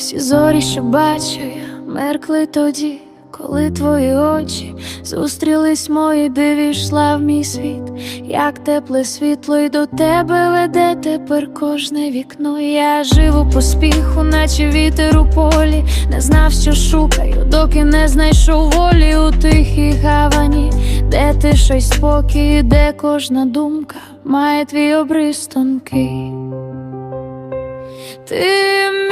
Всі зорі, що бачу я, меркли тоді, коли твої очі зустрілись мої, де війшла в мій світ, як тепле світло, й до тебе веде тепер кожне вікно. Я живу по спіху, наче вітер у полі, не знав, що шукаю, доки не знайшов волі у тихій гавані, де тиша й спокій, де кожна думка має твій обрис тонкий. Ти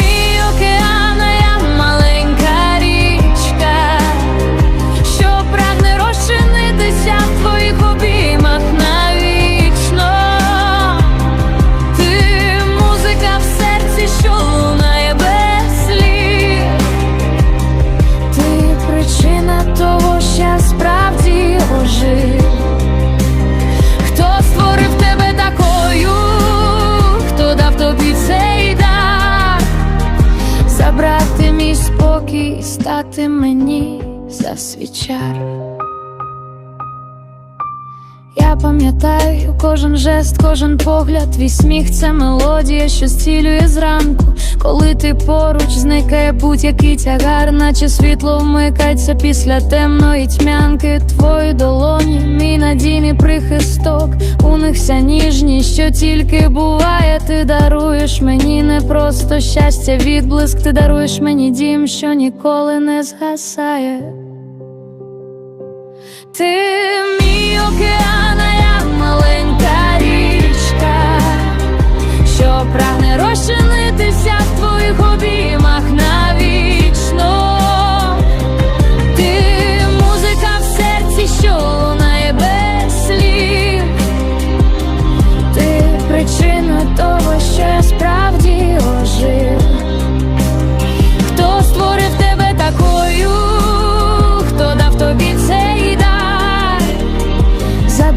стати мені за свічар. Я пам'ятаю кожен жест, кожен погляд, твій сміх це мелодія, що зцілює зранку. Коли ти поруч зникає будь-який тягар, наче світло вмикається після темної тьмянки. Твої долоні, мій надійний прихисток, у них вся ніжність, що тільки буває. Ти даруєш мені не просто щастя, відблиск, ти даруєш мені дім, що ніколи не згасає. Ти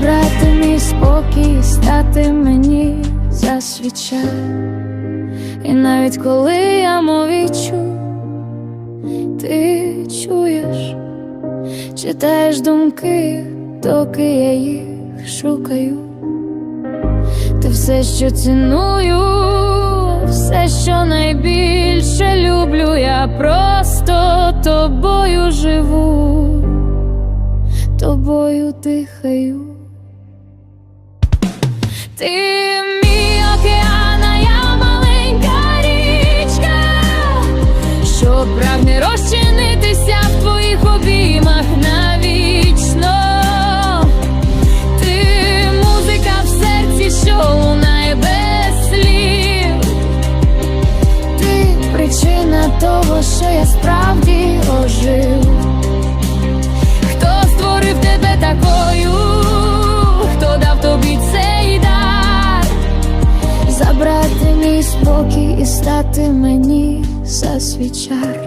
забрати мій спокій, стати мені за свіча. І навіть коли я мовічу, ти чуєш, читаєш думки, доки я їх шукаю. Ти все, що ціную, все, що найбільше люблю, я просто тобою живу, тобою дихаю. Ти забрати і стати мені за свічар.